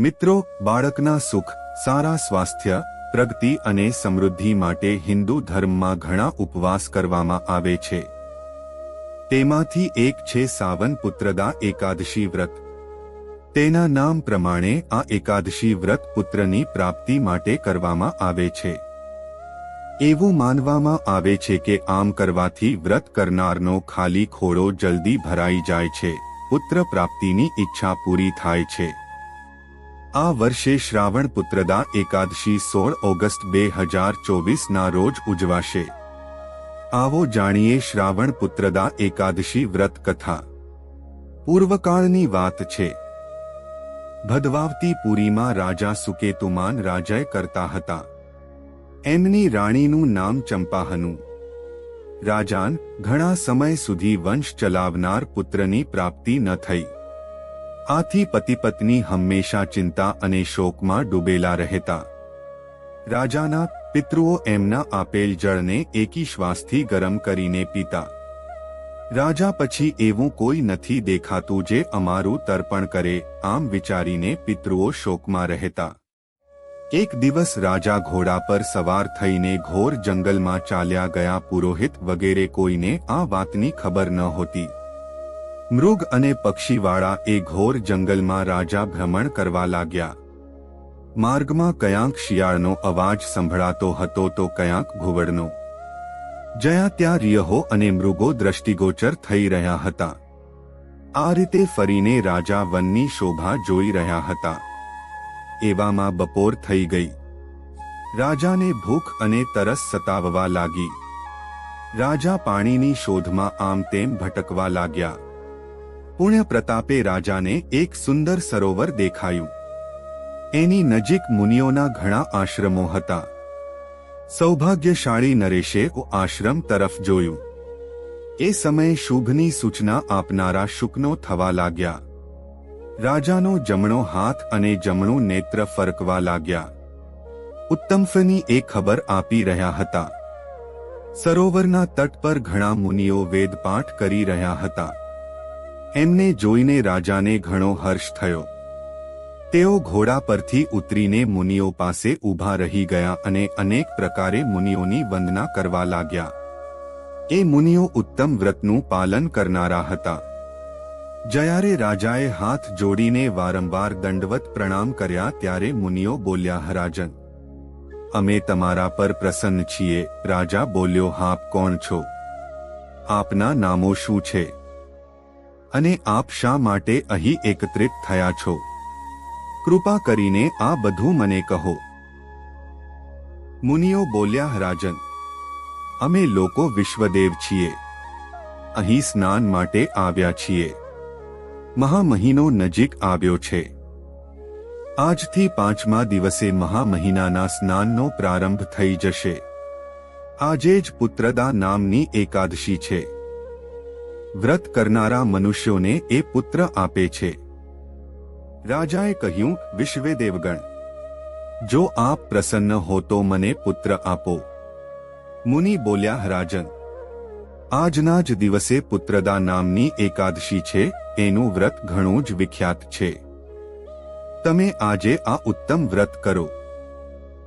મિત્રો, બાળકના સુખ, સારા સ્વાસ્થ્ય, પ્રગતિ અને સમૃદ્ધિ માટે હિન્દુ ધર્મમાં ઘણા ઉપવાસ કરવામાં આવે છે. તેમાંથી એક છે સાવન પુત્રદા એકાદશી વ્રત. તેના નામ પ્રમાણે આ એકાદશી વ્રત પુત્રની પ્રાપ્તિ માટે કરવામાં આવે છે. એવું માનવામાં આવે છે કે આમ કરવાથી વ્રત કરનારનો ખાલી ખોળો જલ્દી ભરાઈ જાય છે. પુત્ર પ્રાપ્તિની ઈચ્છા પૂરી થાય છે. આ વર્ષે શ્રાવણ પુત્રદા એકાદશી સોળ ઓગસ્ટ બે હજાર ચોવીસના રોજ ઉજવાશે. આવો જાણીએ શ્રાવણ પુત્રદા એકાદશી વ્રત કથા. પૂર્વકાળની વાત છે. ભદવાવતી પુરીમાં રાજા સુકેતુમાન રાજાએ કરતા હતા. એમની રાણીનું નામ ચંપાહનું. રાજાન, ઘણા સમય સુધી વંશ ચલાવનાર પુત્રની પ્રાપ્તિ ન થઈ. આથી પતિ પત્ની હંમેશા ચિંતા અને શોકમાં ડૂબેલા રહેતા. રાજાના પિતૃઓ એમના આપેલ જળને એકી શ્વાસથી ગરમ કરીને પીતા. રાજા પછી એવું કોઈ નથી દેખાતું જે અમારું તર્પણ કરે, આમ વિચારીને પિતૃઓ શોકમાં રહેતા. એક દિવસ રાજા ઘોડા પર સવાર થઈને ઘોર જંગલમાં ચાલ્યા ગયા પુરોહિત વગેરે કોઈને આ વાતની ખબર ન હોતી. મૃગ અને પક્ષીવાળા એ ઘોર જંગલમાં રાજા ભ્રમણ કરવા લાગ્યા. માર્ગમાં કયાંક શિયાળનો અવાજ સંભળાતો હતો તો કયાંક ઘુવડનો. જ્યાં ત્યાં રિયહો અને મૃગો દ્રષ્ટિગોચર થઈ રહ્યા હતા. આ રીતે ફરીને રાજા વનની શોભા જોઈ રહ્યા હતા. એવામાં બપોર થઈ ગઈ. રાજાને ભૂખ અને તરસ સતાવવા લાગી. રાજા પાણીની શોધમાં આમ તેમ ભટકવા લાગ્યા. પુણ્ય પ્રતાપે રાજાને એક સુંદર સરોવર દેખાયું. એની નજીક મુનિઓના ઘણા આશ્રમો હતા. સૌભાગ્યશાળી નરેશે આશ્રમ તરફ જોયું. એ સમયે શુભની સૂચના આપનારા શુકનો થવા લાગ્યા. રાજાનો જમણો હાથ અને જમણું નેત્ર ફરકવા લાગ્યા. ઉત્તમફની એ ખબર આપી રહ્યા હતા. સરોવરના તટ પર ઘણા મુનિઓ વેદપાઠ કરી રહ્યા હતા. એમને જોઈને રાજાને ઘણો હર્ષ થયો. તેઓ ઘોડા પરથી ઉતરીને મુનિઓ પાસે ઊભા રહી ગયા અને અનેક પ્રકારે મુનિઓની વંદના કરવા લાગ્યા. એ મુનિઓ ઉત્તમ વ્રતનું પાલન કરનારા હતા. જયારે રાજાએ હાથ જોડીને વારંવાર દંડવત પ્રણામ કર્યા ત્યારે મુનિઓ બોલ્યા, હરાજન, અમે તમારા પર પ્રસન્ન છીએ. રાજા બોલ્યો હાપ કોણ છો? આપના નામો શું છે? અને આપ શા માટે અહીં એકત્રિત થયા છો? કૃપા કરીને આ બધું મને કહો. મુનિઓ બોલ્યા, રાજન, અમે લોકો વિશ્વદેવ છીએ. અહીં સ્નાન માટે આવ્યા છીએ. મહામહિનો નજીક આવ્યો છે. આજથી પાંચમા દિવસે મહામહિનાના સ્નાનનો પ્રારંભ થઈ જશે. આજે જ પુત્રદા નામની એકાદશી છે. વ્રત કરનારા મનુષ્યોને એ પુત્ર આપે છે. રાજાએ કહ્યું, વિશ્વે દેવગણ, જો આપ પ્રસન્ન હો તો મને પુત્ર આપો. મુનિ બોલ્યા, રાજન, આજના જ દિવસે પુત્રદા નામની એકાદશી છે, એનું વ્રત ઘણું જ વિખ્યાત છે. તમે આજે આ ઉત્તમ વ્રત કરો.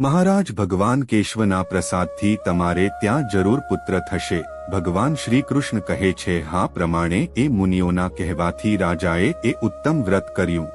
મહારાજ ભગવાન કેશવના પ્રસાદથી તમારે ત્યાં જરૂર પુત્ર થશે. ભગવાન શ્રી કૃષ્ણ કહે છે, હા, પ્રમાણે એ મુનિઓના કહેવાથી રાજાએ એ ઉત્તમ વ્રત કર્યું.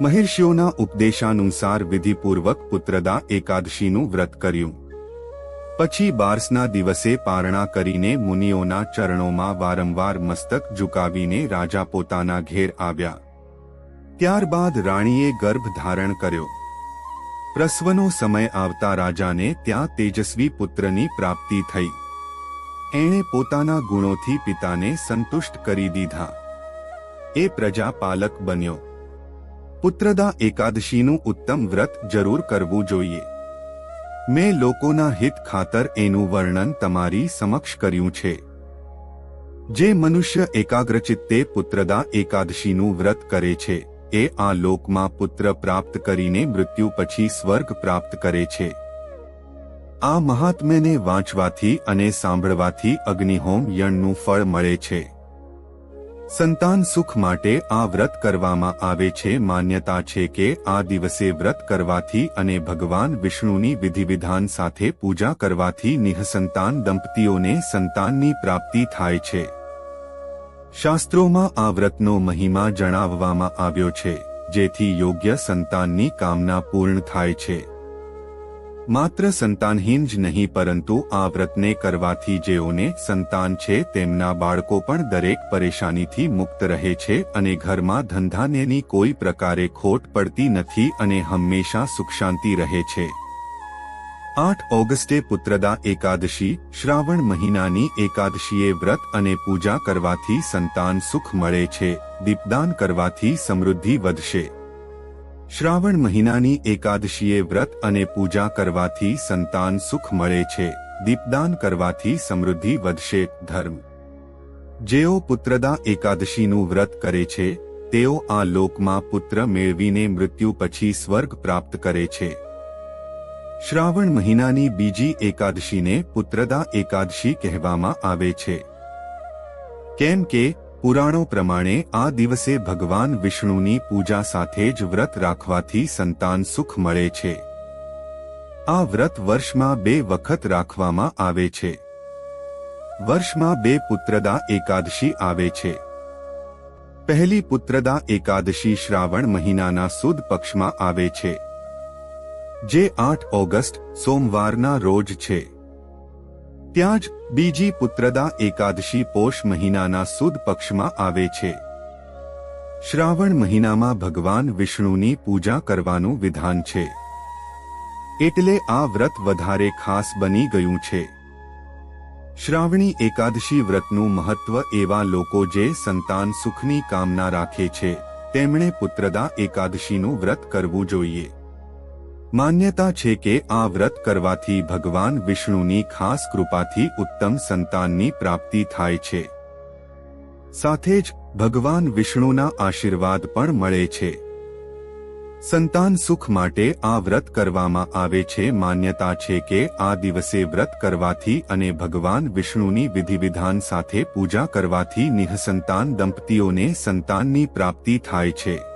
મહિર્ષિઓના ઉપદેશાનુસાર વિધિપૂર્વક પુત્રદા એકાદશીનું વ્રત કર્યું. પછી બારસના દિવસે પારણા કરીને મુનિઓના ચરણોમાં વારંવાર મસ્તક ઝુકાવીને રાજા પોતાના ઘેર આવ્યા. ત્યારબાદ રાણીએ ગર્ભ ધારણ કર્યો. પ્રસવનો સમય આવતા રાજાને ત્યાં તેજસ્વી પુત્રની પ્રાપ્તિ થઈ. એણે પોતાના ગુણોથી પિતાને સંતુષ્ટ કરી દીધા. એ પ્રજા પાલક બન્યો. પુત્રદા એકાદશીનું ઉત્તમ વ્રત જરૂર કરવું જોઈએ. મેં લોકોના હિત ખાતર એનું વર્ણન તમારી સમક્ષ કર્યું છે. જે મનુષ્ય એકાગ્રચિત્તે પુત્રદા એકાદશીનું વ્રત કરે છે એ આ લોકમાં પુત્ર પ્રાપ્ત કરીને મૃત્યુ પછી સ્વર્ગ પ્રાપ્ત કરે છે. આ મહાત્મ્યને વાંચવાથી અને સાંભળવાથી અગ્નિહોમ યણનું ફળ મળે છે. સંતાન સુખ માટે આ વ્રત કરવામાં આવે છે. માન્યતા છે કે આ દિવસે વ્રત કરવાથી અને ભગવાન વિષ્ણુની વિધિવિધાન સાથે પૂજા કરવાથી નિઃસંતાન દંપતીઓને સંતાનની પ્રાપ્તિ થાય છે. શાસ્ત્રોમાં આ વ્રતનો મહિમા જણાવવામાં આવ્યો છે, જેથી યોગ્ય સંતાનની કામના પૂર્ણ થાય છે. માત્ર સંતાનહીન જ નહીં, પરંતુ આ વ્રતને કરવાથી જેઓને સંતાન છે, તેમના બાળકો પણ દરેક પરેશાનીથી મુક્ત રહે છે અને ઘરમાં ધંધાનેની કોઈ પ્રકારે ખોટ પડતી નથી અને હંમેશા સુખ શાંતિ રહે છે. આઠ ઓગસ્ટે પુત્રદા એકાદશી, શ્રાવણ મહિનાની એકાદશીએ વ્રત અને પૂજા કરવાથી સંતાન સુખ મળે છે, દીપદાન કરવાથી સમૃદ્ધિ વધશે. શ્રાવણ મહિનાની એકાદશીએ વ્રત અને પૂજા કરવાથી સંતાન સુખ મળે છે, દીપદાન કરવાથી સમૃદ્ધિ વધશે ધર્મ. જેઓ પુત્રદા એકાદશીનું વ્રત કરે છે, તેઓ આ લોકમાં પુત્ર મેળવીને મૃત્યુ પછી સ્વર્ગ પ્રાપ્ત કરે છે. શ્રાવણ મહિનાની બીજી એકાદશીને પુત્રદા એકાદશી કહેવામાં આવે છે. કેમ કે, પુરાણો પ્રમાણે આ દિવસે ભગવાન વિષ્ણુની પૂજા સાથે જ વ્રત રાખવાથી સંતાન સુખ મળે છે. આ વ્રત વર્ષમાં બે વખત રાખવામાં આવે છે. વર્ષમાં બે પુત્રદા એકાદશી આવે છે. પહેલી પુત્રદા એકાદશી શ્રાવણ મહિનાના સુદ પક્ષમાં આવે છે. જે આઠ ઓગસ્ટ સોમવારના રોજ છે. ત્યાં જ બીજી પુત્રદા એકાદશી પોષ મહિનાના સુદ પક્ષમાં આવે છે. શ્રાવણ મહિનામાં ભગવાન વિષ્ણુની પૂજા કરવાનું વિધાન છે. એટલે આ વ્રત વધારે ખાસ બની ગયું છે. શ્રાવણી એકાદશી વ્રતનું મહત્વ એવા લોકો જે સંતાન સુખની કામના રાખે છે, તેમણે પુત્રદા એકાદશીનું વ્રત કરવું જોઈએ. માન્યતા છે કે આ વ્રત કરવાથી ભગવાન વિષ્ણુની ખાસ કૃપાથી ઉત્તમ સંતાનની પ્રાપ્તિ થાય છે. સાથે જ, ભગવાન વિષ્ણુના આશીર્વાદ પણ મળે છે. સંતાન સુખ માટે આ વ્રત કરવામાં આવે છે. માન્યતા છે કે આ દિવસે વ્રત કરવાથી અને ભગવાન વિષ્ણુની વિધિવિધાન સાથે પૂજા કરવાથી નિઃસંતાન દંપતીઓને સંતાનની પ્રાપ્તિ થાય છે.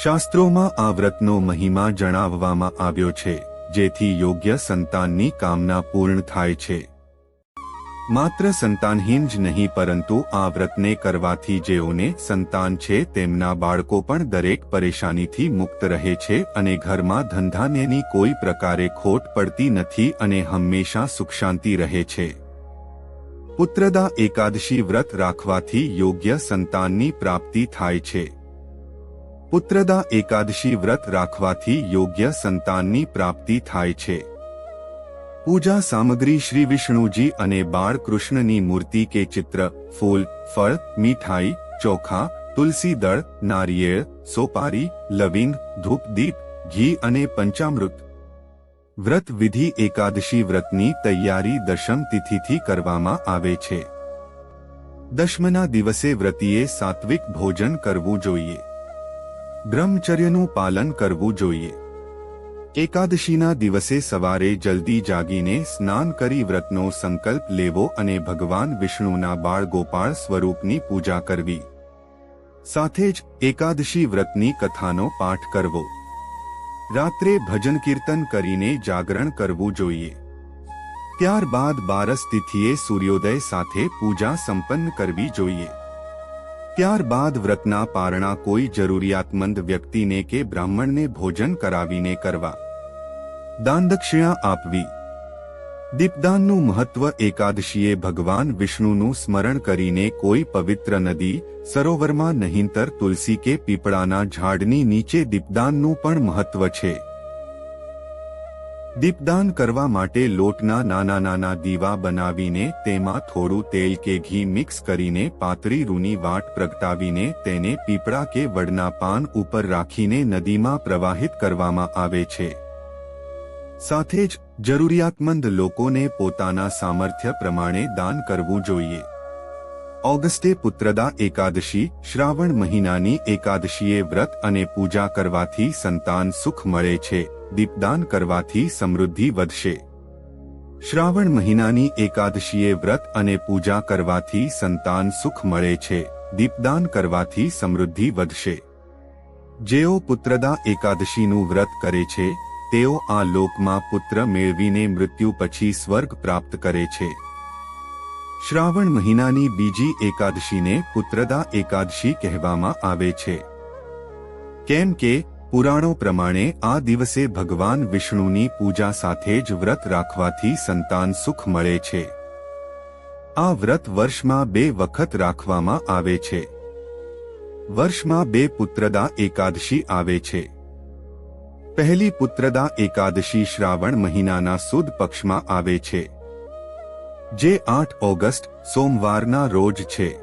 શાસ્ત્રોમાં આ વ્રતનો મહિમા જણાવવામાં આવ્યો છે, જેથી યોગ્ય સંતાનની કામના પૂર્ણ થાય છે. માત્ર સંતાનહીન જ નહીં, પરંતુ આ વ્રતને કરવાથી જેઓને સંતાન છે, તેમના બાળકો પણ દરેક પરેશાનીથી મુક્ત રહે છે અને ઘરમાં ધંધાનેની કોઈ પ્રકારે ખોટ પડતી નથી અને હંમેશા સુખ શાંતિ રહે છે. પુત્રદા એકાદશી વ્રત રાખવાથી યોગ્ય સંતાનની પ્રાપ્તિ થાય છે. પુત્રદા એકાદશી વ્રત રાખવાથી યોગ્ય સંતાનની પ્રાપ્તિ થાય છે. પૂજા સામગ્રી શ્રી વિષ્ણુજી અને બાળકૃષ્ણની મૂર્તિ કે ચિત્ર, ફૂલ, ફળ, મીઠાઈ, ચોખા, તુલસી દળ, નારિયેળ, સોપારી, લવિંગ ધૂપદીપ ઘી અને પંચામૃત. વ્રત વિધિ એકાદશી વ્રતની તૈયારી દશમ તિથિથી કરવામાં આવે છે. દશમના દિવસે વ્રતીએ સાત્વિક ભોજન કરવું જોઈએ. બ્રહ્મચર્યનું પાલન કરવું જોઈએ. એકાદશીના દિવસે સવારે જલ્દી જાગીને સ્નાન કરી વ્રતનો સંકલ્પ લેવો અને ભગવાન વિષ્ણુના બાળ ગોપાળ સ્વરૂપની પૂજા કરવી. સાથે જ એકાદશી વ્રતની કથાનો પાઠ કરવો. રાત્રે ભજન કીર્તન કરીને જાગરણ કરવું જોઈએ. ત્યારબાદ બારસ તિથિએ સૂર્યોદય સાથે પૂજા સંપન્ન કરવી જોઈએ. ત્યારબાદ વ્રતના પારણા કોઈ જરૂરિયાતમંદ વ્યક્તિને કે બ્રાહ્મણને ભોજન કરાવીને કરવા. દાનદક્ષિણા આપવી. દીપદાનનું મહત્વ એકાદશીએ ભગવાન વિષ્ણુનું સ્મરણ કરીને કોઈ પવિત્ર નદી, સરોવરમાં નહીંતર તુલસી કે પીપળાના ઝાડની નીચે દીપદાનનું પણ મહત્વ છે. દીપદાન કરવા માટે લોટના નાના નાના દીવા બનાવીને તેમાં થોડું તેલ કે ઘી મિક્સ કરીને પાતળી રૂની વાટ પ્રગટાવીને તેને પીપળા કે વડના પાન ઉપર રાખીને નદીમાં પ્રવાહિત કરવામાં આવે છે. સાથે જ, જરૂરિયાતમંદ લોકોને પોતાના સામર્થ્ય પ્રમાણે દાન કરવું જોઈએ. ઓગસ્ટે પુત્રદા એકાદશી, શ્રાવણ મહિનાની એકાદશીએ વ્રત અને પૂજા કરવાથી સંતાન સુખ મળે છે. દીપદાન કરવાથી સમૃદ્ધિ વધશે. શ્રાવણ મહિનાની એકાદશીએ વ્રત અને પૂજા કરવાથી સંતાન સુખ મળે છે. દીપદાન કરવાથી સમૃદ્ધિ વધશે. જેઓ પુત્રદા એકાદશીનું વ્રત કરે છે, તેઓ આ લોકમાં પુત્ર મેળવીને મૃત્યુ પછી સ્વર્ગ પ્રાપ્ત કરે છે. શ્રાવણ મહિનાની બીજી એકાદશીને પુત્રદા એકાદશી કહેવામાં આવે છે. કેમ કે પુરાણો પ્રમાણે આ દિવસે ભગવાન વિષ્ણુની પૂજા સાથે જ વ્રત રાખવાથી સંતાન સુખ મળે છે. આ વ્રત વર્ષમાં બે વખત રાખવામાં આવે છે. વર્ષમાં બે પુત્રદા એકાદશી આવે છે. પહેલી પુત્રદા એકાદશી શ્રાવણ મહિનાના સુદ પક્ષમાં આવે છે. જે આઠ ઓગસ્ટ સોમવારના રોજ છે.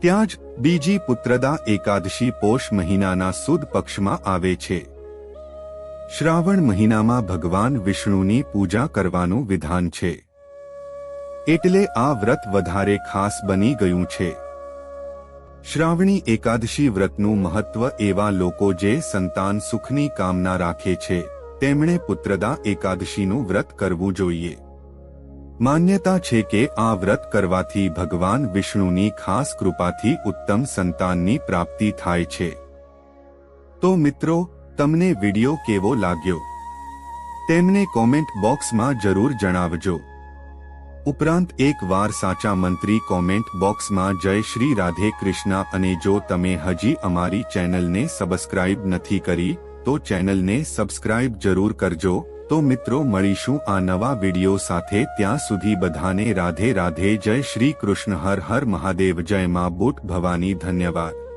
ત્યાં જ બીજી પુત્રદા એકાદશી પોષ મહિનાના સુદ પક્ષમાં આવે છે. શ્રાવણ મહિનામાં ભગવાન વિષ્ણુની પૂજા કરવાનું વિધાન છે. એટલે આ વ્રત વધારે ખાસ બની ગયું છે. શ્રાવણી એકાદશી વ્રતનું મહત્વ એવા લોકો જે સંતાન સુખની કામના રાખે છે, તેમણે પુત્રદા એકાદશીનું વ્રત કરવું જોઈએ. માન્યતા છે કે આ વ્રત કરવાથી ભગવાન વિષ્ણુની ખાસ કૃપાથી ઉત્તમ સંતાનની પ્રાપ્તિ થાય છે. તો મિત્રો, તમને વિડિયો કેવો લાગ્યો? તેમને કોમેન્ટ બોક્સમાં જરૂર જણાવજો. ઉપરાંત એક વાર સાચા મંત્રી કોમેન્ટ બોક્સમાં જય શ્રી રાધે કૃષ્ણ અને જો તમે હજી અમારી ચેનલને સબસ્ક્રાઇબ નથી કરી, તો ચેનલને સબસ્ક્રાઇબ જરૂર કરજો. તો મિત્રો મળીશું આ નવા વીડિયો સાથે ત્યાં સુધી બધાને રાધે રાધે જય શ્રી કૃષ્ણ હર હર મહાદેવ જય માં બુટ ભવાની ધન્યવાદ.